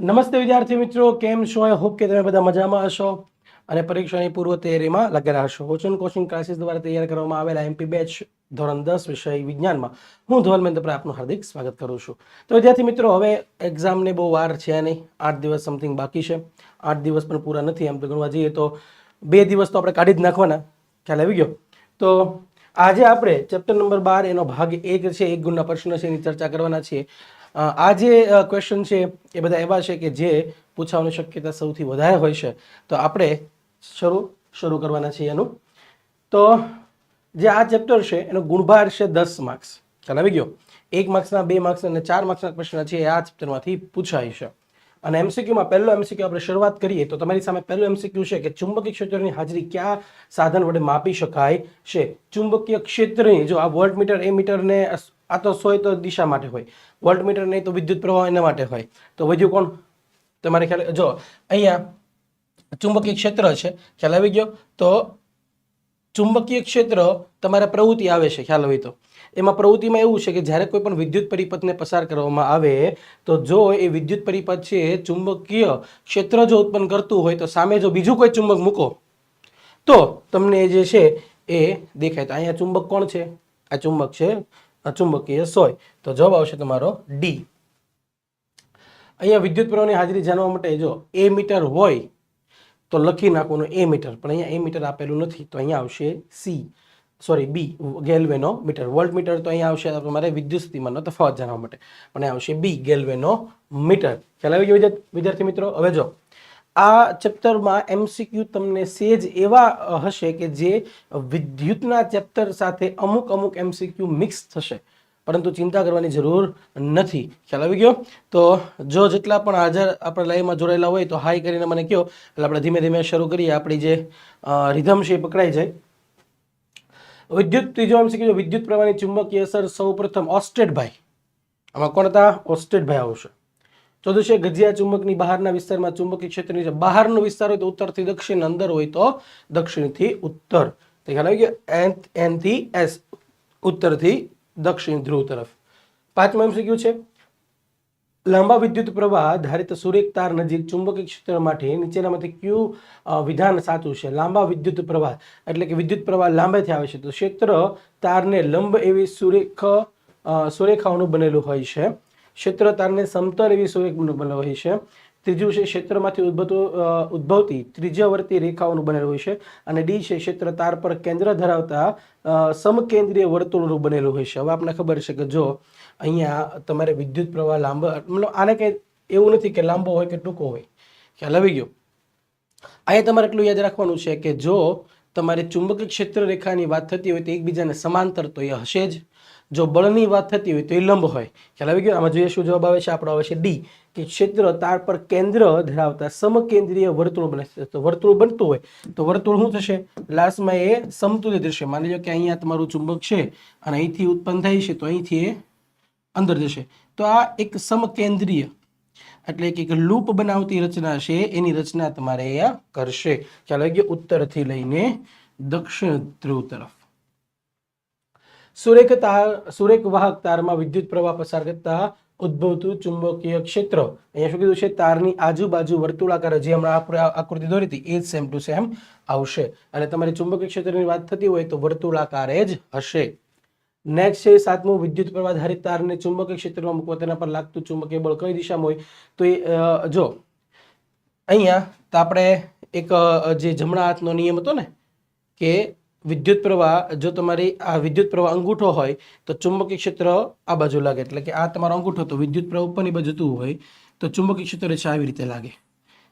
નમસ્તે વિદ્યાર્થી મિત્રો, કેમ છો? આઈ હોપ કે તમે બધા મજામાં હશો. અને પરીક્ષાની પૂર્વ તૈયારીમાં લગેલા હશો. ઓચન કોચિંગ ક્લાસીસ દ્વારા તૈયાર કરવામાં આવેલા એમપી બેચ ધોરણ દસ વિષય વિજ્ઞાનમાં હું ધવલ મહેન્દ્ર આપનું હાર્દિક સ્વાગત કરું છું. તો વિદ્યાર્થી મિત્રો, હવે એક્ઝામને બહુ વાર છે નહીં. આઠ દિવસ સમથિંગ બાકી છે. આઠ દિવસ પણ પૂરા નથી. એમ તો ગણવા જઈએ તો બે દિવસ તો આપણે કાઢી જ નાખવાના. ખ્યાલ આવી ગયો? તો આજે આપણે ચેપ્ટર નંબર બાર એનો ભાગ એક છે. એક ગુણના પ્રશ્ન છે. એની ચર્ચા કરવાના છીએ. આ જે ક્વેશ્ચન છે એ બધા એવા છે કે જે પૂછવાની શક્યતા સૌથી વધારે હોય છે. તો આપણે શરૂ શરૂ કરવાના છીએ એનું. તો જે આ ચેપ્ટર છે એનો ગુણભાર છે દસ માર્ક્સ ખ્યાલ આવી ગયો? એક માર્ક્સના બે માર્ક્સ અને ચાર માર્ક્સના પ્રશ્ન છે આ ચેપ્ટરમાંથી પૂછાય છે. અને એમસીક્યુમાં પહેલો એમસીક્યુ આપણે શરૂઆત કરીએ તો તમારી સામે પહેલો એમસીક્યુ છે કે ચુંબકીય ક્ષેત્રની હાજરી કયા સાધન વડે માપી શકાય છે? ચુંબકીય ક્ષેત્રની, જો આ વોલ્ટમીટર એ મીટરને આ તો સોય તો દિશા માટે હોય. વોલ્ટમીટર નહીં તો વિદ્યુત પ્રવાહ એના માટે હોય. તો વધ્યું કોણ? તમારે ખ્યાલ જો, અહીંયા ચુંબકીય ક્ષેત્ર છે. ખ્યાલ આવી ગયો? તો ચુંબકીય ક્ષેત્ર તમારે પ્રવૃત્તિ આવે છે. ખ્યાલ હોય તો. એમાં પ્રવૃત્તિમાં એવું છે કે જ્યારે કોઈ પણ વિદ્યુત પરિપથને પસાર કરવામાં આવે, તો જો એ વિદ્યુત પરિપથ છે ચુંબકીય ક્ષેત્ર જો ઉત્પન્ન કરતું હોય, તો સામે જો બીજું કોઈ ચુંબક મૂકો, તો તમને જે છે એ દેખાય. તો અહીંયા ચુંબક કોણ છે? આ ચુંબક છે આ ચુંબકીય સોય. તો જવાબ આવશે તમારો ડી અહીંયા વિદ્યુત પ્રવાહની હાજરી જાણવા માટે જો એ મીટર હોય, તો લખી નાખવાનું એ મીટર. પણ અહીંયા એ મીટર આપેલું નથી, તો અહીંયા આવશે C sorry B ગેલવેનો metre. Volt metre તો અહીંયા આવશે તમારે વિદ્યુત સ્થિતિમાનનો તફાવત જાણવા માટે. પણ આવશે બી ગેલવેનો મીટર. ખ્યાલ આવી ગયો વિદ્યાર્થી મિત્રો? હવે જો. આ ચેપ્ટરમાં એમસીક્યુ તમને સેજ એવા હશે કે જે વિદ્યુતના ચેપ્ટર સાથે અમુક અમુક એમસીક્યુ મિક્સ થશે. પરંતુ ચિંતા કરવાની જરૂર નથી. ખ્યાલ આવી ગયો? તો જો જેટલા પણ હાજર આપણે લાઈવમાં જોડાયેલા હોય તો હાઈ કરીને મને કહો એટલે આપણે ધીમે ધીમે શરૂ કરીએ. આપણી જે રિધમ છે એ પકડાઈ જાય. વિદ્યુત, ત્રીજો એમસીક્યુ વિદ્યુત પ્રવાહની ચુંબકીય અસર સૌપ્રથમ ઓસ્ટેડભાઈ આમાં કોણ હતા? ઓસ્ટેડભાઈ આવશે. છે ગજિયા ચુંબકની બહારના વિસ્તારમાં ચુંબકીય ક્ષેત્રની બહારનો વિસ્તાર હોય તો ઉત્તરથી દક્ષિણ, અંદર હોય તો દક્ષિણથી ઉત્તર. તો ખ્યાલ આવી ગયો એન એનથી, એસ, ઉત્તરથી દક્ષિણ ધ્રુવ તરફ. પાંચમો એમસીક્યુ છે? લાંબા વિદ્યુત પ્રવાહ ધારિત સુરેખ તાર નજીક ચુંબકીય ક્ષેત્ર માટે નીચેનામાંથી કયું વિધાન સાચું છે? લાંબા વિદ્યુત પ્રવાહ, એટલે કે વિદ્યુત પ્રવાહ લાંબેથી આવે છે. તો ક્ષેત્ર તારને લંબ એવી સુરેખ સુરેખાઓનું બનેલું હોય છે. ક્ષેત્ર તારને સમતલ એવી બનેલું હોય છે? ત્રીજું છે, ક્ષેત્રમાંથી ઉદ્ભવતું ઉદ્ભવતી ત્રિજ્યાવર્તી રેખાઓનું બનેલું હોય છે અને ડી છે ક્ષેત્ર તાર પર કેન્દ્ર ધરાવતા સમકેન્દ્રીય વર્તુળનું બનેલું હોય છે. હવે આપણને ખબર છે કે જો અહીંયા તમારે વિદ્યુત પ્રવાહ લાંબો, મતલબ આને કંઈ એવું નથી કે લાંબો હોય કે ટૂંકો હોય. ખ્યાલ આવી ગયો? અહીંયા તમારે એટલું યાદ રાખવાનું છે કે જો તમારે ચુંબકીય ક્ષેત્ર રેખાની વાત થતી હોય તો એકબીજાને સમાંતર તો એ હશે જ. જો બળની વાત થતી હોય તો એ લંબ હોય. ખ્યાલ આવી ગયો? આમાં જોઈએ શું જવાબ આવે છે? આપણો આવે છે ડી કે ક્ષેત્ર તાર પર કેન્દ્ર ધરાવતા સમકેન્દ્રીય વર્તુળ બને તો વર્તુળ બનતું હોય તો વર્તુળ શું થશે? લાસ્ટમાં એ સમતુલ્ય દૃશ્ય માની લો કે અહીંયા તમારું ચુંબક છે અને અહીંથી ઉત્પન્ન થાય છે તો અહીંથી એ અંદર જશે. તો આ એક સમકેન્દ્રીય એટલે કે એક લૂપ બનાવતી રચના છે. એની રચના તમારે અહીંયા કરશે. ખ્યાલ આવી ગયો? ઉત્તરથી લઈને દક્ષિણ ધ્રુવ તરફ. સુરેખ તાર સુરેખ વાહક તારમાં વિદ્યુત પ્રવાહ પસાર કરતા ઉદ્ભવતું ચુંબકીય ક્ષેત્ર. અહીંયા શું કીધું છે? તારની આજુબાજુ વર્તુળાકાર જે હમણાં આકૃતિ દોરી હતી, એ જ સેમ ટુ સેમ આવશે. અને તમારે ચુંબકીય ક્ષેત્રની વાત થતી હોય તો વર્તુળાકારે જ હશે. નેક્સ્ટ છે સાતમું, વિદ્યુત પ્રવાહ ધારિત તારને ચુંબકીય ક્ષેત્રમાં મૂકવા તેના પર લાગતું ચુંબકીય બળ કઈ દિશામાં હોય તો એ જો, અહીંયા તો આપણે એક જે જમણા હાથનો નિયમ હતો ને, કે વિદ્યુત પ્રવાહ, જો તમારી આ વિદ્યુત પ્રવાહ અંગૂઠો હોય, તો ચુંબકીય ક્ષેત્ર આ બાજુ લાગે. એટલે કે આ તમારો અંગૂઠો તો વિદ્યુત પ્રવાહ ઉપરની બાજુ જતું હોય, તો ચુંબકીય ક્ષેત્ર છે આવી રીતે લાગે.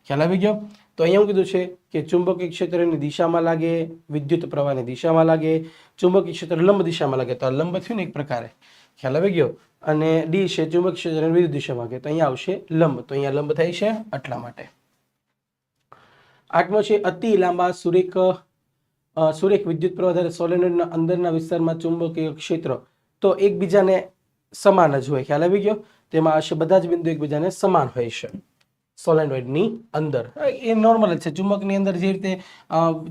ખ્યાલ આવી ગયો? તો અહીંયા હું કીધું છે કે ચુંબકીય ક્ષેત્રની દિશામાં લાગે, વિદ્યુત પ્રવાહની દિશામાં લાગે, ચુંબકીય ક્ષેત્ર લંબ દિશામાં લાગે. તો આ લંબ થયું ને એક પ્રકારે. ખ્યાલ આવી ગયો? અને ડી છે ચુંબકીય ક્ષેત્રની વિદ્યુત દિશામાં લાગે. તો અહીંયા આવશે લંબ. તો અહીંયા લંબ થાય છે આટલા માટે. આઠમો છે અતિ લાંબા સુરેખ સુરેખ વિદ્યુત પ્રવાહ સોલેનોઇડના અંદરના વિસ્તારમાં ચુંબકીય ક્ષેત્ર. તો એકબીજાને સમાન જ હોય. ખ્યાલ આવી ગયો? તેમાં હશે બધા જ બિંદુ એકબીજાને સમાન હોય છે. સોલેનોઇડની અંદર. એ નોર્મલ જ છે. ચુંબકની અંદર જે રીતે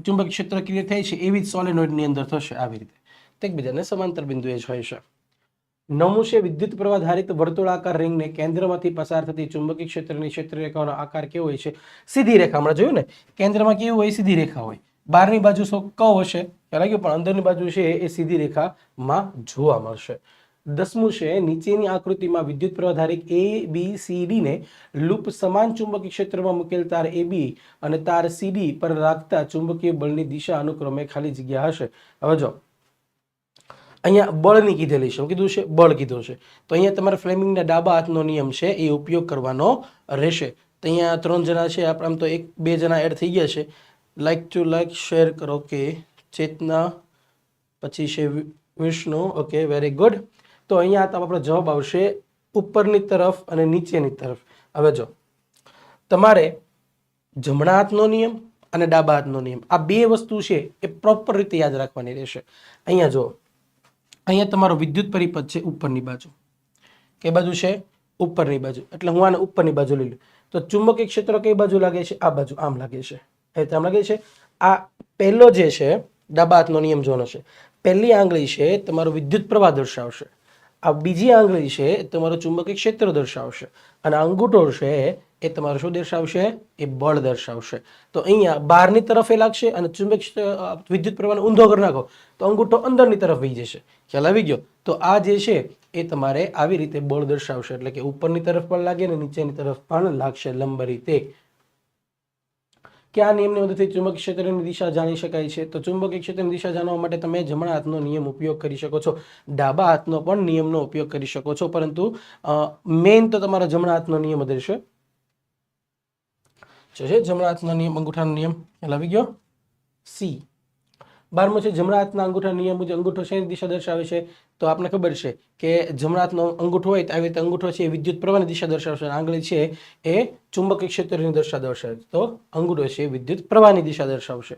ચુંબક ક્ષેત્ર ક્રિયા થાય છે, એવી જ સોલેનોઇડની અંદર થશે આવી રીતે. તો એકબીજાને સમાંતર બિંદુ એ જ હોય છે. નવમું છે વિદ્યુત પ્રવાહ ધારિત વર્તુળાકાર રિંગને કેન્દ્રમાંથી પસાર થતી ચુંબકીય ક્ષેત્રની ક્ષેત્ર રેખાઓનો આકાર કેવો હોય છે? સીધી રેખા, હમણાં જોયું ને? કેન્દ્રમાં કેવું હોય? સીધી રેખા હોય. બહારની બાજુ કવ હશે, ખ્યાલ આવ્યો પણ અંદરની બાજુ છે એ સીધી રેખામાં જોવા મળશે. દસમું છે, નીચેની આકૃતિમાં વિદ્યુત પ્રવાહ ધારિત એ બી સી ડીને લૂપ સમાન ચુંબકીય ક્ષેત્રમાં મૂકેલ તાર એ બી અને તાર સીડી પર રાખતા ચુંબકીય બળની દિશા અનુક્રમે ખાલી જગ્યા હશે. હવે જો, અહીંયા બળની કીધેલી શું કીધું છે, બળ કીધું છે. તો અહીંયા તમારે ફ્લેમિંગના ડાબા હાથનો નિયમ છે, એ ઉપયોગ કરવાનો રહેશે. તો અહીંયા ત્રણ જણા છે, આપણે આમ તો એક, બે જણા એડ થઈ ગયા છે. લાઈક ટુ લાઈક શેર કરો કે ચેતના, પછી છે વિષ્ણુ ઓકે વેરી ગુડ તો અહીંયા તો આપણો જવાબ આવશે ઉપરની તરફ અને નીચેની તરફ. હવે જો, તમારે જમણા હાથનો નિયમ અને ડાબા હાથનો નિયમ, આ બે વસ્તુ છે એ પ્રોપર રીતે યાદ રાખવાની રહેશે. અહીંયા જો, અહીંયા તમારો વિદ્યુત પરિપથ છે ઉપરની બાજુ. કઈ બાજુ છે? ઉપરની બાજુ. એટલે હું આને ઉપરની બાજુ લઈ લઉં. તો ચુંબકીય ક્ષેત્ર કઈ બાજુ લાગે છે? આ બાજુ, આમ લાગે છે. આમ લાગે છે આ પહેલો જે છે, ડાબા હાથનો નિયમ જોવાનો છે, પહેલી આંગળી છે, તમારો વિદ્યુત પ્રવાહ દર્શાવશે. આ બીજી આંગળી છે, તમારું ચુંબકીય ક્ષેત્ર દર્શાવશે. અને અંગૂઠો છે, એ તમારું શું દર્શાવશે? એ બળ દર્શાવશે. તો અહીંયા બહારની તરફ લાગશે અને ચુંબક વિદ્યુત પ્રવાહને ઊંધો કરી નાખો, તો અંગૂઠો અંદરની તરફ વહી જશે. ખ્યાલ આવી ગયો? તો આ જે છે, એ તમારે આવી રીતે બળ દર્શાવશે, એટલે કે ઉપરની તરફ પણ લાગે અને નીચેની તરફ પણ લાગશે, લંબ રીતે. કે આ નિયમની મદદથી ચુંબકીય ક્ષેત્રની દિશા જાણી શકાય છે? તો ચુંબકીય ક્ષેત્રની દિશા જાણવા માટે તમે જમણા હાથનો નિયમ ઉપયોગ કરી શકો છો. ડાબા હાથનો પણ નિયમનો ઉપયોગ કરી શકો છો. પરંતુ મેઇન તો તમારા જમણા હાથનો નિયમ જ રહેશે જમણા હાથનો નિયમ, અંગૂઠાનો નિયમ. ખ્યાલ આવી ગયો? સી બારમો છે જમણા હાથના અંગૂઠા નિયમ મુજબ અંગૂઠો શેની દિશા દર્શાવે છે? તો આપણને ખબર છે કે જમણા હાથનો અંગૂઠો હોય તો આવી રીતે અંગૂઠો છે એ વિદ્યુત પ્રવાહની દિશા દર્શાવશે આંગળી છે એ ચુંબકીય ક્ષેત્રની દર્શા દર્શાવે તો અંગૂઠો છે એ વિદ્યુત પ્રવાહની દિશા દર્શાવશે.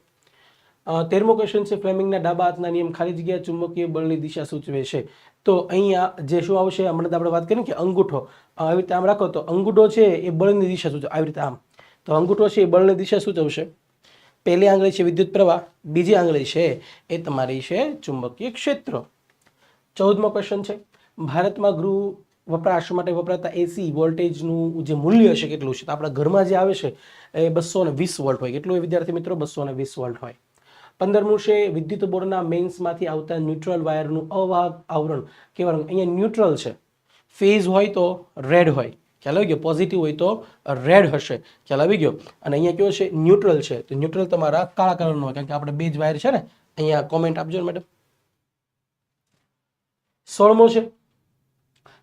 તેરમો ક્વેશ્ચન છે, ફ્લેમિંગના ડાબા હાથના નિયમ ખાલી જગ્યા ચુંબકીય બળની દિશા સૂચવે છે. તો અહીંયા જે શું આવશે? હમણાં તો આપણે વાત કરી કે અંગૂઠો. આવી રીતે આમ રાખો તો અંગૂઠો છે એ બળની દિશા સૂચવે આવી રીતે આમ. તો અંગૂઠો છે એ બળની દિશા સૂચવશે. પહેલી આંગળી છે વિદ્યુત પ્રવાહ, બીજી આંગળી છે એ તમારી છે ચુંબકીય ક્ષેત્ર. ચૌદમો ક્વેશ્ચન છે, ભારતમાં ગૃહ વપરાશ માટે વપરાતા એસી વોલ્ટેજનું જે મૂલ્ય છે કેટલું છે? તો આપણા ઘરમાં જે આવે છે, એ બસો ને વીસ વોલ્ટ હોય. કેટલું હોય વિદ્યાર્થી મિત્રો? બસો ને વીસ વોલ્ટ હોય. પંદરમું છે, વિદ્યુત બોર્ડના મેઇન્સમાંથી આવતા ન્યુટ્રલ વાયરનું અવાહક આવરણ કહેવાનું, અહીંયા ન્યુટ્રલ છે. ફેઝ હોય તો રેડ હોય. ખ્યાલ આવી ગયો? પોઝિટિવ હોય તો રેડ હશે. ખ્યાલ આવી ગયો? અને અહીંયા કયો છે? ન્યુટ્રલ છે. તો ન્યુટ્રલ તમારા કાળા કલરનો હોય. કારણ કે આપણે બે જ વાયર છે ને, અહીંયા કોમેન્ટ આપજો ને મેડમ સોળમો છે.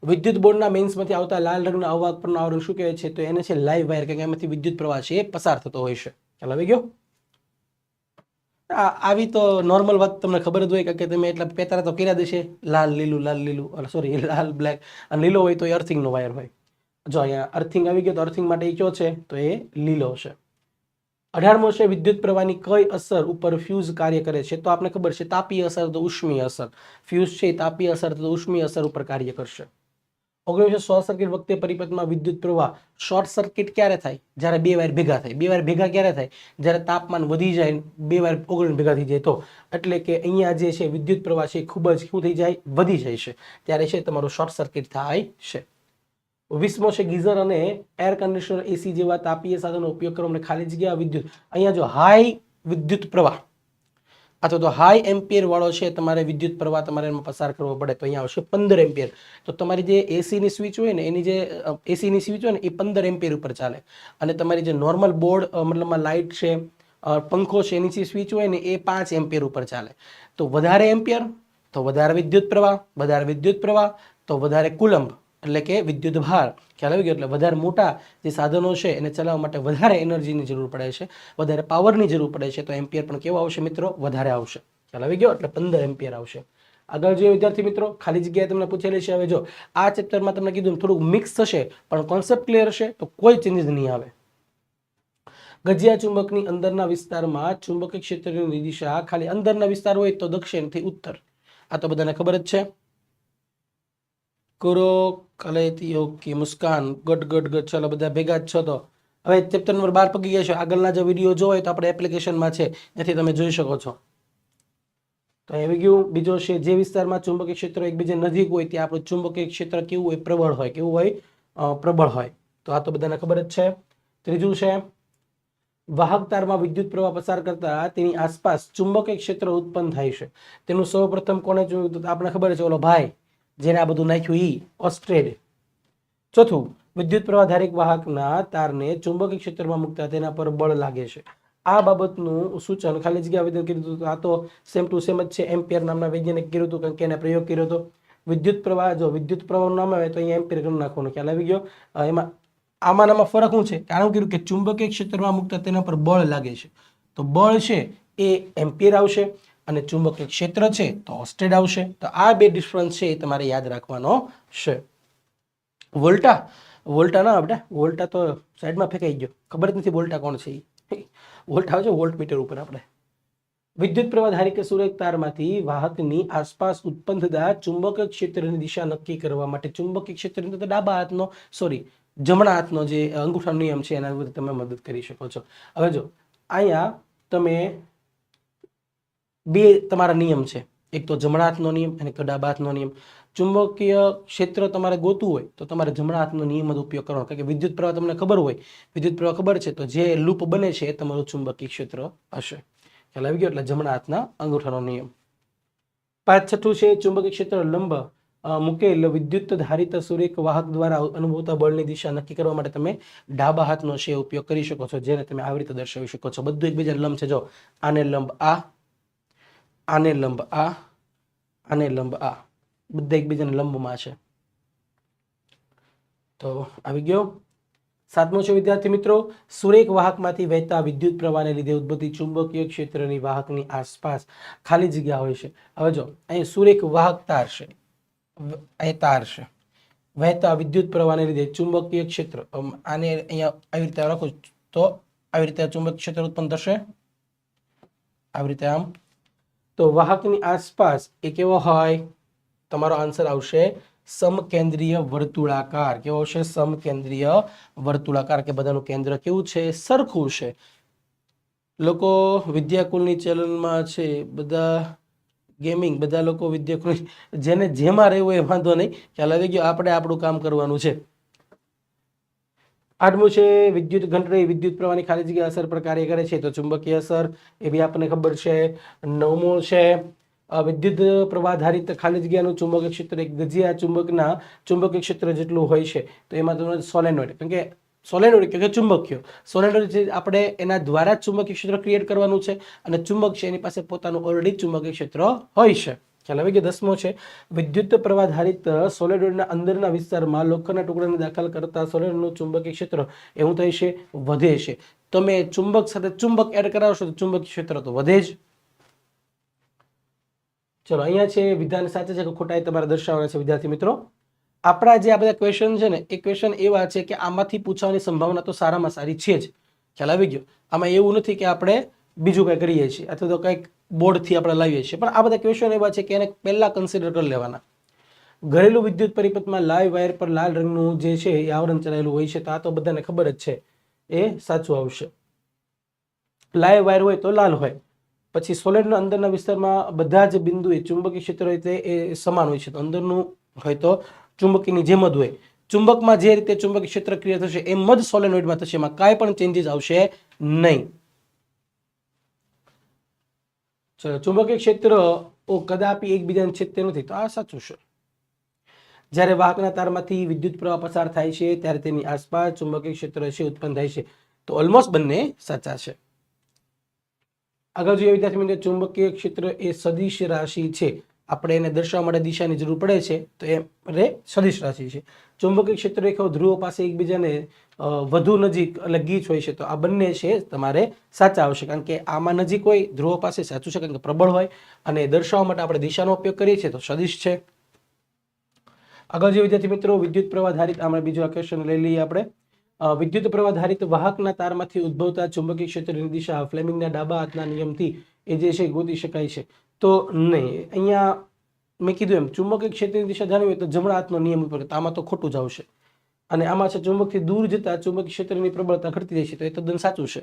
વિદ્યુત બોર્ડના મેન્સમાંથી આવતા લાલ રંગના અવાહક પરનો આવરણ શું કહેવાય છે? તો એને છે લાઈવ વાયર કે એમાંથી વિદ્યુત પ્રવાહ છે એ પસાર થતો હોય છે. ખ્યાલ આવી ગયો? આવી તો નોર્મલ વાત તમને ખબર જ હોય કે તમે એટલા પેતારા તો કર્યા દેશે લાલ, લીલું લાલ, લીલું. સોરી લાલ બ્લેક અને લીલો હોય તો એ અર્થિંગનો વાયર હોય. જો અહીંયા અર્થિંગ આવી ગયો તો અર્થિંગ માટે એ કયો છે? તો એ લીલો છે. અઢારમો છે, વિદ્યુત પ્રવાહની કઈ અસર ઉપર ફ્યુઝ કાર્ય કરે છે? તો આપણે ખબર છે તાપીય અસર તો ઉષ્મીય અસર. ફ્યુઝ છે એ તાપીય અસર તો ઉષ્મીય અસર ઉપર કાર્ય કરશે. ઓગણીસો શોર્ટ સર્કિટ વખતે પરિપથમાં વિદ્યુત પ્રવાહ શોર્ટ સર્કિટ ક્યારે થાય? જ્યારે બે વાર ભેગા થાય. બે વાયર ભેગા ક્યારે થાય? જ્યારે તાપમાન વધી જાય બે વાયર ઓગણીસ ભેગા થઈ જાય તો. એટલે કે અહીંયા જે છે, વિદ્યુત પ્રવાહ છે ખૂબ જ શું થઈ જાય? વધી જાય છે. ત્યારે છે, તમારું શોર્ટ સર્કિટ થાય છે. વીસમો છે ગીઝર અને એર કન્ડિશનર એસી જેવા તાપીય સાધનો ઉપયોગ કરવા અને ખાલી જગ્યા વિદ્યુત, અહીંયા જો હાઈ વિદ્યુત પ્રવાહ, અથવા તો હાઈ એમ્પિયર વાળો છે, તમારે વિદ્યુત પ્રવાહ તમારે એમાં પસાર કરવો પડે, તો અહીંયા આવશે પંદર એમ્પિયર તો તમારી જે એસીની સ્વિચ હોય ને, એની જે એસીની સ્વિચ હોય ને, એ પંદર એમ્પિયર ઉપર ચાલે. અને તમારી જે નોર્મલ બોર્ડ મતલબમાં લાઇટ છે પંખો છે, એની જે સ્વિચ હોય ને, એ પાંચ એમ્પિયર ઉપર ચાલે. તો વધારે એમ્પિયર તો વધારે વિદ્યુત પ્રવાહ, વધારે વિદ્યુત પ્રવાહ, તો વધારે કુલંબ. એટલે કે વિદ્યુત ભાર ખ્યાલ આવી ગયો? એટલે વધારે મોટા જે સાધનો છે, એને ચલાવવા માટે વધારે એનર્જીની જરૂર પડે છે, વધારે પાવરની જરૂર પડે છે. તો એમ્પિયર પણ કેવો આવશે મિત્રો? વધારે આવશે. ખ્યાલ આવી ગયો? એટલે પંદર એમ્પિયર આવશે. આગળ જોઈએ વિદ્યાર્થી મિત્રો, ખાલી જગ્યાએ તમને પૂછેલી છે હવે જો, આ ચેપ્ટરમાં તમને કીધું થોડુંક મિક્સ થશે, પણ કોન્સેપ્ટ ક્લિયર હશે, તો કોઈ ચેન્જીસ નહીં આવે. ગજિયા ચુંબકની અંદરના વિસ્તારમાં ચુંબકીય ક્ષેત્રની દિશા ખાલી અંદરના વિસ્તાર હોય તો દક્ષિણથી ઉત્તર. આ તો બધાને ખબર જ છે. કરો કલેતી ઓકે મુસ્કાન ગટ ગટ ગટ ચલો બધા ભેગા જ છો તો. હવે ચેપ્ટર નંબર બાર પકી ગયા છે. આગળના જે વીડિયો જોવો તો આપણે એપ્લિકેશનમાં છે એથી તમે જોઈ શકો છો. તો આવી ગયું. બીજો છે, જે વિસ્તારમાં ચુંબકીય ક્ષેત્ર એકબીજા નજીક હોય, ત્યાં આપણું ચુંબકીય ક્ષેત્ર કેવું હોય? પ્રબળ હોય. કેવું હોય? પ્રબળ હોય. તો આ તો બધાને ખબર જ છે. ત્રીજું છે વાહક તારમાં વિદ્યુત પ્રવાહ પસાર કરતા તેની આસપાસ ચુંબકીય ક્ષેત્ર ઉત્પન્ન થાય છે. તેનું સૌપ્રથમ કોને જોયું તો આપણે ખબર છે, ઓલો ભાઈ. જેને આ બધું નાખ્યું ઈ ઓસ્ટ્રેડ ચોથું, વિદ્યુત પ્રવાહ વાહકના તારને ચુંબકીય ક્ષેત્રમાં મૂકતા તેના પર બળ લાગે છે. આ બાબતનું સૂચન ખાલી જગ્યા આવેદન કર્યું હતું આ તો સેમ ટુ સેમ જ છે એમ્પિયર નામના વૈજ્ઞાનિક કર્યું હતું, કારણ કે એને પ્રયોગ કર્યો હતો. વિદ્યુત પ્રવાહ, જો વિદ્યુત પ્રવાહનું નામ આવે તો અહીંયા એમ્પિયર કરી નાખવાનો ખ્યાલ આવી ગયો. એમાં, આમાં ફરક શું છે? કારણ કર્યું કે ચુંબકીય ક્ષેત્રમાં મૂકતા તેના પર બળ લાગે છે. તો બળ છે, એ એમ્પિયર આવશે. અને ચુંબકીય ક્ષેત્ર છે, તો ઓસ્ટેડ આવશે. તો આ બે ડિફરન્સ છે એ તમારે યાદ રાખવાનો છે. વોલ્ટા વોલ્ટા ના આપણે વોલ્ટા તો સાઈડમાં ફેંકાઈ ગયો. ખબર જ નથી વોલ્ટા કોણ છે એ વોલ્ટા આવે છે વોલ્ટ મીટર ઉપર આપણે. વિદ્યુત પ્રવાહ ધારી કે સુરેખ તારમાંથી વાહકની આસપાસ ઉત્પન્ન થતા ચુંબકીય ક્ષેત્રની દિશા નક્કી કરવા માટે. ચુંબકીય ક્ષેત્રની તો ડાબા હાથનો સોરી જમણા હાથનો જે અંગૂઠાનો નિયમ છે, એના વિરુદ્ધ તમે મદદ કરી શકો છો. હવે જો, અહીંયા તમે બે તમારા નિયમ છે. એક તો જમણા હાથનો નિયમ અને કડાબા હાથનો નિયમ. ચુંબકીય ક્ષેત્ર તમારે ગોતવું હોય તો તમારે જમણા હાથનો નિયમ જ ઉપયોગ કરવાનો. કારણ કે વિદ્યુત પ્રવાહ તમને ખબર હોય, વિદ્યુત પ્રવાહ ખબર છે, તો જે લૂપ બને છે એ તમારું ચુંબકીય ક્ષેત્ર હશે. ખ્યાલ આવી ગયો? એટલે જમણા હાથના અંગૂઠાનો નિયમ. પાંચ છઠ્ઠું છે ચુંબકીય ક્ષેત્ર લંબ. મૂકેલ વિદ્યુત ધારિત સુરેખ વાહક દ્વારા અનુભવતા બળની દિશા નક્કી કરવા માટે તમે ડાબા હાથનો છે ઉપયોગ કરી શકો છો, જેને તમે આવી રીતે દર્શાવી શકો છો. બધું એકબીજા લંબ છે. જો આને લંબ આ આને લંબ આ, આને લંબ આ. બધા એકબીજાને લંબમાં છે. તો આવી ગયો. સાતમો છે વિદ્યાર્થી મિત્રો, સુરેખ વાહકમાંથી વહેતા વિદ્યુત પ્રવાહને લીધે ઉદ્ભવતી ચુંબકીય ક્ષેત્રની વાહકની આસપાસ ખાલી જગ્યા હોય છે. હવે જો, અહીં સુરેખ વાહક તાર છે. અહીં તાર છે. વહેતા વિદ્યુત પ્રવાહને લીધે ચુંબકીય ક્ષેત્ર આને અહીંયા આવી રીતે રાખો તો આવી રીતે ચુંબક ક્ષેત્ર ઉત્પન્ન થશે. આવી રીતે આમ. તો વાહકની આસપાસ એ કેવો હોય, તમારો આન્સર આવશે સમકેન્દ્રીય વર્તુળાકાર. કેવો છે સમકેન્દ્રીય વર્તુળાકાર કે બધાનું કેન્દ્ર કેવું છે? સરખું છે. લોકો વિદ્યાકુલની ચેનલમાં છે, બધા ગેમિંગ બધા લોકો વિદ્યાકુલ જેને જેમાં રહેવું એ વાંધો નહીં, ખ્યાલ આવી ગયો, આપણે આપણું કામ કરવાનું છે. આઠમું છે, વિદ્યુત ઘંટડી, વિદ્યુત પ્રવાહની ખાલી જગ્યા અસર પર કાર્ય કરે છે, તો ચુંબકીય અસર એ બી આપણને ખબર છે. નવમું છે વિદ્યુત પ્રવાહ ધારિત ખાલી જગ્યાનું ચુંબકીય ક્ષેત્ર એક ગજિયા ચુંબકના ચુંબકીય ક્ષેત્ર જેટલું હોય છે. તો એમાં તમને સોલેનોઇડ કેમ કે સોલેનોઇડ કે ચુંબકીય સોલેનોઇડ છે આપણે એના દ્વારા ચુંબકીય ક્ષેત્ર ક્રિએટ કરવાનું છે અને ચુંબક છે એની પાસે પોતાનું ઓલરેડી ચુંબકીય ક્ષેત્ર હોય છે. ખ્યાલ આવી ગયો દસમો છે? વિદ્યુત પ્રવાહ ધારિત સોલેનોઇડના અંદરના વિસ્તારમાં લોખંડના ટુકડાને દાખલ કરતા સોલેડનું ચુંબકીય ક્ષેત્ર એવું થાય છે, વધે છે. તમે ચુંબક સાથે ચુંબક એડ કરાવશો તો ચુંબકીય ક્ષેત્ર તો વધે જ. ચલો, અહીંયા છે વિધાન સાચા છે કે ખોટા એ તમારે દર્શાવવાના છે, વિદ્યાર્થી મિત્રો? આપણા જે આ બધા ક્વેશ્ચન છે ને, એ ક્વેશ્ચન એવા છે કે આમાંથી પૂછવાની સંભાવના તો સારામાં સારી છે જ. ખ્યાલ આવી ગયો. આમાં એવું નથી કે આપણે બીજું કંઈ કરીએ છીએ. અથવા તો કંઈક બોર્ડથી આપણે લાવીએ છીએ. પણ આ બધા ક્વેશ્ચન એવા છે કે એને પહેલાં કન્સિડર કરી લેવાના. ઘરેલું વિદ્યુત પરિપથમાં લાઈવ વાયર પર લાલ રંગનું જે છે એ આવરણ ચડાયેલું હોય છે, તો આ તો બધાને ખબર જ છે. એ સાચું આવશે. લાઈવ વાયર હોય તો લાલ હોય. પછી સોલેડના અંદરના વિસ્તારમાં બધા જ બિંદુએ ચુંબકીય ક્ષેત્ર હોય તે એ સમાન હોય છે. તો અંદરનું હોય તો ચુંબકીની જેમ જ હોય. ચુંબકમાં જે રીતે ચુંબકીય ક્ષેત્ર ક્રિયા થશે એમ જ સોલેનોઇડમાં થશે. એમાં કાંઈ પણ ચેન્જીસ આવશે નહીં ચલો ચુંબકીય ક્ષેત્ર ઓ કદાપી એકબીજાને છેદતે નથી. તો આ સાચું છે. જ્યારે વાહકના તારમાંથી વિદ્યુત પ્રવાહ પસાર થાય છે, ત્યારે તેની આસપાસ ચુંબકીય ક્ષેત્ર છે, ઉત્પન્ન થાય છે. તો ઓલમોસ્ટ બંને સાચા છે. આગળ જોઈએ વિદ્યાર્થી મિત્રો, ચુંબકીય ક્ષેત્ર એ સદિશ રાશિ છે. આપણે એને દર્શાવવા માટે દિશાની જરૂર પડે છે. તો એ સદિશ રાશિ છે. ચુંબકીય ક્ષેત્ર રેખાઓ ધ્રુવો પાસે એકબીજાને વધુ નજીક એટલે ગીચ હોય છે, તો આ બંને છે તમારે સાચા આવશે. કારણ કે આમાં નજીક હોય, ધ્રુવો પાસે સાચું છે, કારણ કે પ્રબળ હોય, અને દર્શાવવા માટે આપણે દિશાનો ઉપયોગ કરીએ છીએ, તો સદિશ છે. આગળ જે વિદ્યાર્થી મિત્રો, વિદ્યુત પ્રવાહ ધારિત આપણે બીજો ક્વેશ્ચન લઈ લઈએ આપણે. વિદ્યુત પ્રવાહ ધારિત વાહકના તારમાંથી ઉદ્ભવતા ચુંબકીય ક્ષેત્રની દિશા ફ્લેમિંગના ડાબા હાથના નિયમથી એ જે છે ગોતી શકાય છે. તો નહીં, અહીંયા મેં કીધું એમ, ચુંબકીય ક્ષેત્રની દિશા જાણવી તો જમણા હાથનો નિયમ ઉપર તો આમાં તો ખોટું જ આવશે. અને આમાં છે ચુંબકથી દૂર જતા ચુંબકીય ક્ષેત્રની પ્રબળતા ઘટતી જાય છે, તો એ તદ્દન સાચું છે.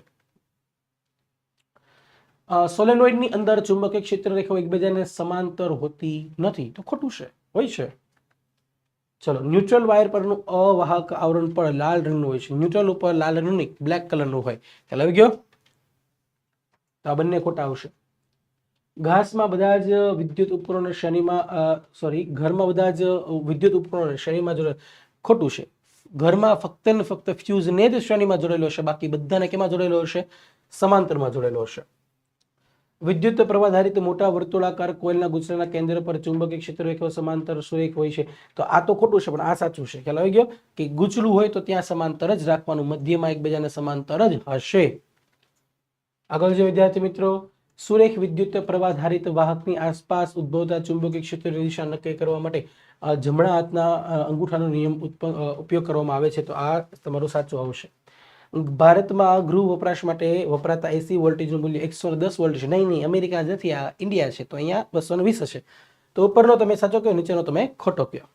સોલેનોઇડની અંદર ચુંબકીય ક્ષેત્ર રેખાઓ એકબીજાને સમાંતર હોતી નથી, તો ખોટું છે, હોય છે. ચલો, ન્યુટ્રલ વાયર પરનું અવાહક આવરણ પણ લાલ રંગનું હોય છે. ન્યુટ્રલ ઉપર લાલ રંગનું બ્લેક કલરનું હોય. ખ્યાલ આવી ગયો? તો આ બંને ખોટા આવશે. ઘાસમાં બધા જ વિદ્યુત ઉપકરણો શનિમાં સોરી ઘરમાં બધા જ વિદ્યુત ઉપકરણો શનિમાં જોડે ખોટું છે. ઘરમાં ફક્ત ને ફક્ત ફ્યુઝને જ શ્રેણીમાં જોડેલો હશે, બાકી બધાને કેમાં જોડેલો હશે? સમાંતરમાં જોડેલો હશે. વિદ્યુત પ્રવાધારિત મોટા વર્તુળાકાર કોઇલના ગુચરાના કેન્દ્ર પર ચુંબકીય ક્ષેત્ર એક સમાંતર સુરેખ હોય છે? તો આ તો ખોટું છે, પણ આ સાચું છે. ખ્યાલ આવી ગયો? કે ગુચલું હોય તો ત્યાં સમાંતર જ રાખવાનું, મધ્યમાં એકબીજાને સમાંતર જ હશે. આગળ જે વિદ્યાર્થી મિત્રો સુરેખ વિદ્યુત પ્રવાધારિત વાહકની આસપાસ ઉદ્ભવતા ચુંબકીય ક્ષેત્રની દિશા નક્કી કરવા માટે જમણા હાથના અંગૂઠાનો નિયમ ઉપયોગ કરવામાં આવે છે. તો આ તમારો સાચું આવશે. ભારતમાં ગૃહ વપરાશ માટે વપરાતા એસી વોલ્ટેજનું મૂલ્ય એકસો દસ વોલ્ટ છે. નહીં નહીં, અમેરિકા નથી, આ ઇન્ડિયા છે. તો અહીંયા બસો વીસ હશે. તો ઉપરનો તમે સાચો કહો, નીચેનો તમે ખોટો કયો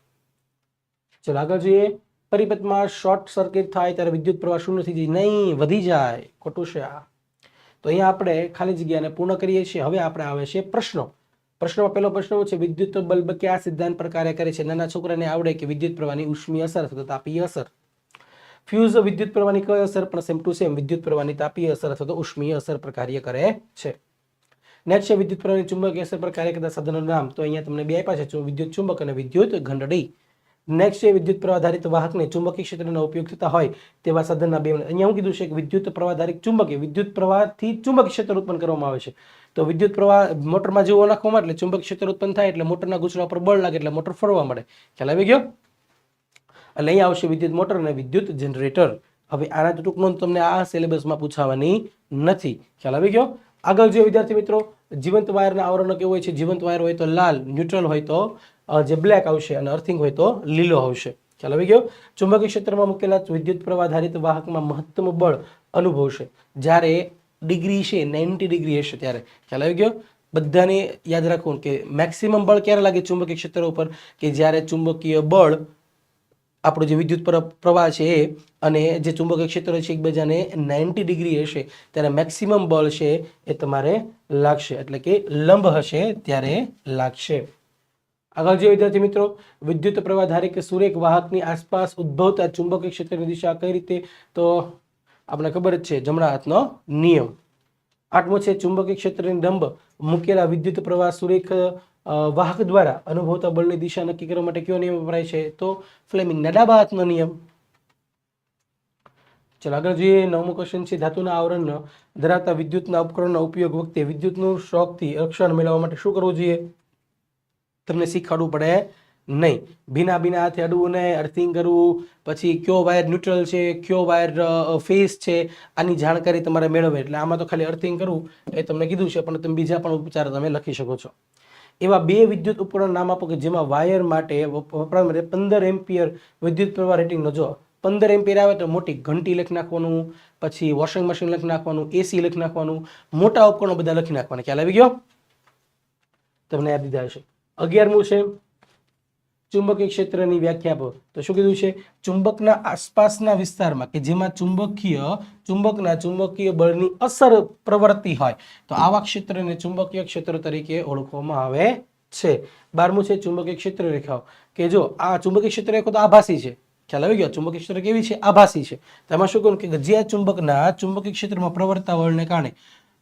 ચલો, આગળ જોઈએ. પરિપથમાં શોર્ટ સર્કિટ થાય ત્યારે વિદ્યુત પ્રવાહ શૂન્ય થઈ જાય નહીં વધી જાય. ખોટું છે આ. તો અહીંયા આપણે ખાલી જગ્યાને પૂર્ણ કરીએ છીએ. હવે આપણે આવે છે પ્રશ્નો. પ્રશ્નમાં પહેલો પ્રશ્ન છે વિદ્યુત બલ્બ કયા સિદ્ધાંત પર કાર્ય કરે છે? નાના છોકરાને આવડે કે વિદ્યુત પ્રવાહની ઉષ્મી અસર અથવા તાપી અસર? ફ્યુઝ વિદ્યુત પ્રવાહની કઈ અસર? પણ સેમ ટુ સેમ, વિદ્યુત પ્રવાહની તાપીય અસર અથવા તો ઉષ્મીય અસર પર કાર્ય કરે છે. નેક્સ્ટ છે, વિદ્યુત પ્રવાહની ચુંબકીય અસર પર કાર્ય કરતા સાધનોનું નામ. તો અહીંયા તમને બે આપ્યા છે વિદ્યુત ચુંબક અને વિદ્યુત ઘંટડી. નેક્સ્ટ છે વિદ્યુત પ્રવાધારિત વાહકને ચુંબકીય ક્ષેત્રના ઉપયોગ હોય તેવા સાધનના બે અહીંયા હું કીધું છે કે વિદ્યુત પ્રવાધારિત ચુંબકીય, વિદ્યુત પ્રવાહથી ચુંબકીય ક્ષેત્ર ઉત્પન્ન કરવામાં આવે છે. તો વિદ્યુત પ્રવાહ મોટરમાં જેવો નાખવામાં એટલે ચુંબકીય ક્ષેત્ર ઉત્પન્ન થાય એટલે મોટરના ગુચલા પર બળ લાગે એટલે મોટર ફરવા મળે ખ્યાલ આવી ગયો? એટલે અહીંયા આવશે વિદ્યુત મોટર અને વિદ્યુત જનરેટર. હવે આના ટૂંક નોંધ તમને આ સિલેબસમાં પૂછાવાની નથી. ખ્યાલ આવી ગયો? આગળ જે વિદ્યાર્થી મિત્રો, જીવંત વાયરના આવરણો કેવું હોય છે? જીવંત વાયર હોય તો લાલ, ન્યુટ્રલ હોય તો જે બ્લેક આવશે અને અર્થિંગ હોય તો લીલો આવશે. ખ્યાલ આવી ગયો? ચુંબકીય ક્ષેત્રમાં મૂકેલા વિદ્યુત પ્રવાહ ધારિત વાહકમાં મહત્તમ બળ અનુભવશે. જ્યારે ડિગ્રી છે 90 ડિગ્રી હશે ત્યારે. ખ્યાલ આવી ગયો? બધાને યાદ રાખવું કે મેક્સિમમ બળ ક્યારે લાગે ચુંબકીય ક્ષેત્ર ઉપર? કે જ્યારે ચુંબકીય બળ આપણો જે વિદ્યુત પ્ર- પ્રવાહ છે એ અને જે ચુંબકીય ક્ષેત્ર છે એકબીજાને નાઇન્ટી ડિગ્રી હશે, ત્યારે મેક્સિમમ બળ છે એ તમારે લાગશે. એટલે કે લંબ હશે ત્યારે લાગશે. આગળ જે વિદ્યાર્થી મિત્રો, વિદ્યુત પ્રવાહ ધારે કે સુરેખ વાહકની આસપાસ ઉદ્ભવતા ચુંબકીય ક્ષેત્રની દિશા કઈ રીતે? તો આપણે ખબર જ છે જમણા હાથનો નિયમ. આઠમો છે ચુંબકીય ક્ષેત્રની ડંબ મૂકેલા વિદ્યુત પ્રવાહ સુરેખ વાહક દ્વારા અનુભવતા બળની દિશા નક્કી કરવા માટે કયો નિયમ વપરાય છે? તો ફ્લેમિંગના ડાબા હાથનો નિયમ. ચલો આગળ જોઈએ નવમો ક્વેશ્ચન છે, ધાતુના આવરણ ધરાવતા વિદ્યુતના ઉપકરણનો ઉપયોગ વખતે વિદ્યુતનું શોખથી રક્ષણ મેળવવા માટે શું કરવું જોઈએ? તમને શીખવાડવું પડે નહીં. ભીના ભીના હાથે અડવું નહીં અર્થિંગ કરવું, પછી કયો વાયર ન્યુટ્રલ છે, કયો વાયર ફેસ છે, આની જાણકારી તમારે મેળવે એટલે આમાં તો ખાલી અર્થિંગ કરવું એ તમને કીધું છે, પણ તમે બીજા પણ ઉપચાર તમે લખી શકો છો. એવા બે વિદ્યુત ઉપકરણ નામ આપો કે જેમાં વાયર માટે વપ- માટે પંદર એમ્પિયર વિદ્યુત પ્રવાહ રેટિંગનો જો પંદર એમ્પિયર આવે તો મોટી ઘંટી લખી નાખવાનું, પછી વોશિંગ મશીન લખી નાખવાનું એસી લખી નાખવાનું, મોટા ઉપકરણો બધા લખી નાખવાના. ખ્યાલ આવી ગયો? તમને યાદ દીધા હશે. અગિયારમું છે ચુંબકીય ક્ષેત્રની વ્યાખ્યા પર. તો શું કીધું છે? ચુંબકના આસપાસના વિસ્તારમાં કે જેમાં ચુંબકીય, ચુંબકના ચુંબકીય બળની અસર પ્રવર્તી હોય. તો આવા ક્ષેત્રને ચુંબકીય ક્ષેત્ર તરીકે ઓળખવામાં આવે છે. બારમું છે ચુંબકીય ક્ષેત્ર રેખાઓ. કે જો આ ચુંબકીય ક્ષેત્ર રેખો તો આભાસી છે. ખ્યાલ આવી ગયો? ચુંબકીય ક્ષેત્ર કેવી છે? આભાસી છે. તેમાં શું કહ્યું? કે જે ચુંબકના ચુંબકીય ક્ષેત્રમાં પ્રવર્તા વળને કારણે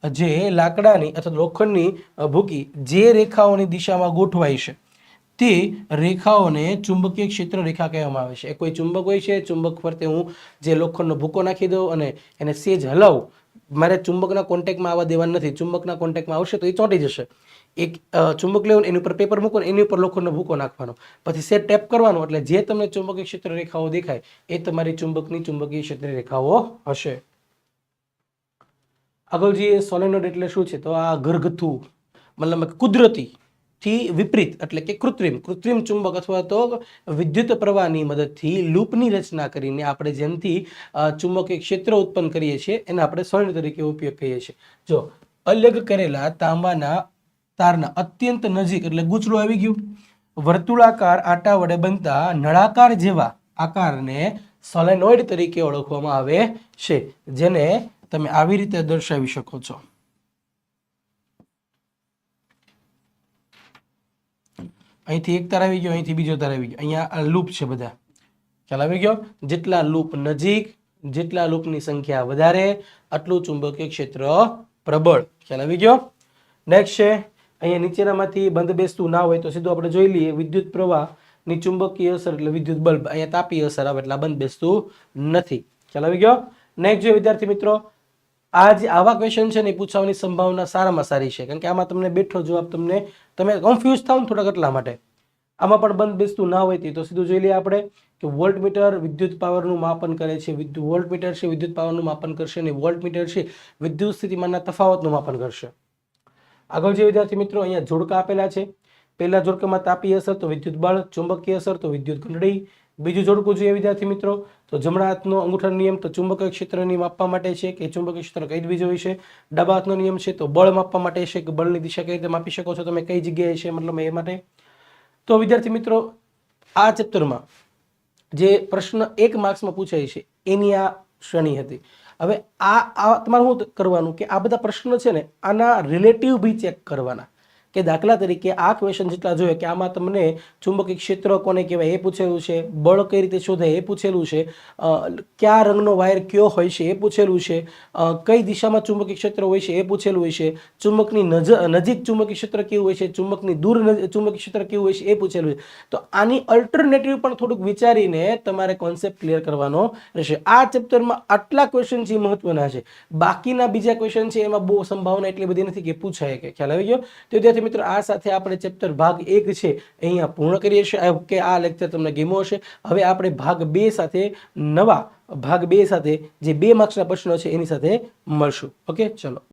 જે લાકડાની અથવા લોખંડની ભૂકી જે રેખાઓની દિશામાં ગોઠવાય છે, તે રેખાઓને ચુંબકીય ક્ષેત્ર રેખા કહેવામાં આવે છે. એ કોઈ ચુંબક હોય છે? ચુંબક ફરતે હું જે લોખંડનો ભૂકો નાખી દઉં અને એને સેજ હલાવું. મારે ચુંબકના કોન્ટેક્ટમાં આવવા દેવાનું નથી. ચુંબકના કોન્ટેક્ટમાં આવશે તો એ ચોંટી જશે. એક ચુંબક લેવું એની ઉપર પેપર મૂકો એની ઉપર લોખંડનો ભૂકો નાખવાનો. પછી સેટ ટેપ કરવાનો એટલે જે તમને ચુંબકીય ક્ષેત્ર રેખાઓ દેખાય, એ તમારી ચુંબકની ચુંબકીય ક્ષેત્ર રેખાઓ હશે. આગળ એ સોલેનોઇડ એટલે શું છે? તો આ ઘરગથ્થુ મતલબ કુદરતી થી વિપરીત, એટલે કે કૃત્રિમ. કૃત્રિમ ચુંબક અથવા તો વિદ્યુત પ્રવાહની મદદથી લૂપની રચના કરીને આપણે જેમથી ચુંબકીય ક્ષેત્ર ઉત્પન્ન કરીએ છીએ, એને આપણે સોલેનોઇડ તરીકે ઉપયોગ કરીએ છીએ. જો, અલગ કરેલા તાંબાના તારના અત્યંત નજીક એટલે ગૂંચળું આવી ગયું. વર્તુળાકાર આટા વડે બનતા નળાકાર જેવા આકારને સોલેનોઇડ તરીકે ઓળખવામાં આવે છે, જેને તમે આવી રીતે દર્શાવી શકો છો. અહીંથી એક તાર આવી ગયો, અહીંથી બીજો તાર આવી ગયો. અહીંયા લૂપ છે બધા. ખ્યાલ આવી ગયો? જેટલા લૂપ નજીક, જેટલા લૂપની સંખ્યા વધારે, આટલું ચુંબકીય ક્ષેત્ર પ્રબળ. ખ્યાલ આવી ગયો? નેક્સ્ટ છે, અહીંયા નીચેનામાંથી બંધ બેસતું ના હોય તો સીધું આપણે જોઈ લઈએ, વિદ્યુત પ્રવાહની ચુંબકીય અસર એટલે વિદ્યુત બલ્બ. અહીંયા તાપી અસર આવે એટલે બંધ બેસતું નથી. ખ્યાલ આવી ગયો? નેક્સ્ટ જો વિદ્યાર્થી મિત્રો આ જે આવા ક્વેશ્ચન છે ને એ પૂછવાની સંભાવના સારામાં સારી છે. કારણ કે આમાં તમને બેઠો જવાબ તમને, તમે કન્ફ્યુઝ થાવ ને થોડાક એટલા માટે. આમાં પણ બંધ બેસતું ના હોય તે સીધું જોઈ લઈએ આપણે કે વોલ્ટમીટર વિદ્યુત પાવરનું માપન કરે છે વિદ્યુત વોલ્ટમીટર છે, વિદ્યુત પાવરનું માપન કરશે અને વોલ્ટમીટર છે, વિદ્યુત સ્થિતિમાનના તફાવતનું માપન કરશે. આગળ જે વિદ્યાર્થી મિત્રો અહીંયા જોડકા આપેલા છે. પહેલા જોડકામાં તાપી અસર, તો વિદ્યુત બળ, ચુંબકીય અસર, તો વિદ્યુત ઘંટડી બીજું જોડકું જોઈએ વિદ્યાર્થી મિત્રો, તો જમણા હાથનો અંગૂઠાનો નિયમ તો ચુંબકીય ક્ષેત્રની માપવા માટે છે કે ચુંબકીય ક્ષેત્ર કઈ બીજો હોય છે? ડાબા હાથનો નિયમ છે તો બળ માપવા માટે છે કે બળની દિશા કઈ રીતે માપી શકો છો? તમે કઈ જગ્યાએ છે મતલબ એ માટે? તો વિદ્યાર્થી મિત્રો, આ ચેપ્ટરમાં જે પ્રશ્ન એક માર્ક્સમાં પૂછાય છે, એની આ શ્રેણી હતી. હવે આ આ તમારે શું કરવાનું કે આ બધા પ્રશ્નો છે ને આના રિલેટિવ બી ચેક કરવાના. કે દાખલા તરીકે આ ક્વેશ્ચન જેટલા જોઈએ કે આમાં તમને ચુંબકીય ક્ષેત્ર કોને કહેવાય એ પૂછેલું છે, બળ કઈ રીતે શોધે એ પૂછેલું છે કયા રંગનો વાયર કયો હોય છે એ પૂછેલું છે કઈ દિશામાં ચુંબકીય ક્ષેત્ર હોય છે એ પૂછેલું હોય છે, ચુંબકની નજ, નજીક ચુંબકીય ક્ષેત્ર કેવું હોય છે, ચુંબકની દૂર ચુંબકીય ક્ષેત્ર કેવું હોય છે એ પૂછેલું છે. તો આની અલ્ટરનેટિવ પણ થોડુંક વિચારીને તમારે કોન્સેપ્ટ ક્લિયર કરવાનો રહેશે. આ ચેપ્ટરમાં આટલા ક્વેશ્ચન જે મહત્વના છે. બાકીના બીજા ક્વેશ્ચન છે એમાં બહુ સંભાવના એટલી બધી નથી કે પૂછાય કે ખ્યાલ આવી ગયો. તો વિદ્યાર્થી મિત્રો, આ સાથે આપણે ચેપ્ટર ભાગ એક છે, અહીંયા પૂર્ણ કરીએ છીએ. કે આ લેક્ચર તમને ગેમો હશે. હવે આપણે ભાગ બે સાથે, નવા ભાગ બે સાથે જે બે માર્ક્સના પ્રશ્નો છે, એની સાથે મળશું. ઓકે ચલો.